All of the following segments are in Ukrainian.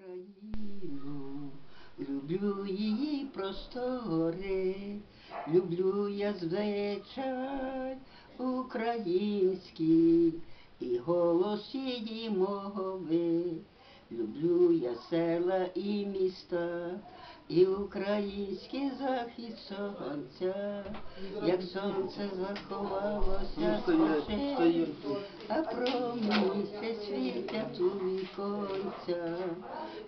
Україну, люблю її простори, люблю я звичай український і голос її мови. Люблю я села і міста, і український захід сонця, як сонце заховалося спочи, а про місяць світять у віконця.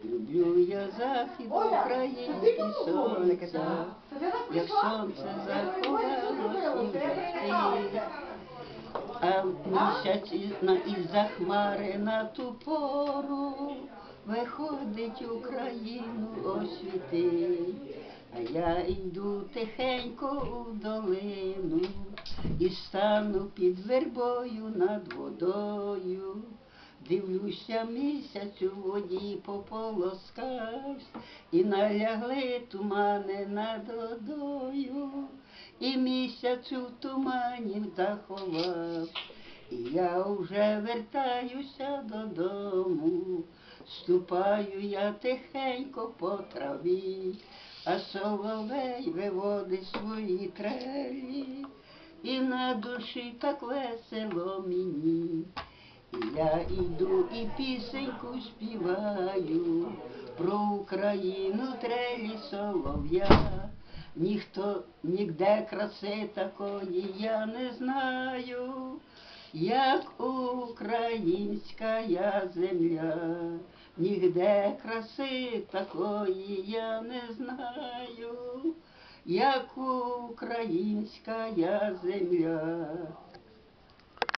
Люблю я захід український сонця, як сонце заховалося в вікні. А місяць із-за хмари на ту пору виходить Україну освітить. А я йду тихенько у долину і стану під вербою над водою. Дивлюся місяць у воді пополоскавсь, і налягли тумани над водою, і місяць у тумані заховав. І я вже вертаюся додому, ступаю я тихенько по траві, а соловей виводить свої трелі, і на душі так весело мені. Я іду і пісеньку співаю про Україну трелі солов'я. Ніхто ніде краси такої я не знаю, як українська я земля. Нігде краси такої я не знаю, як українська я земля.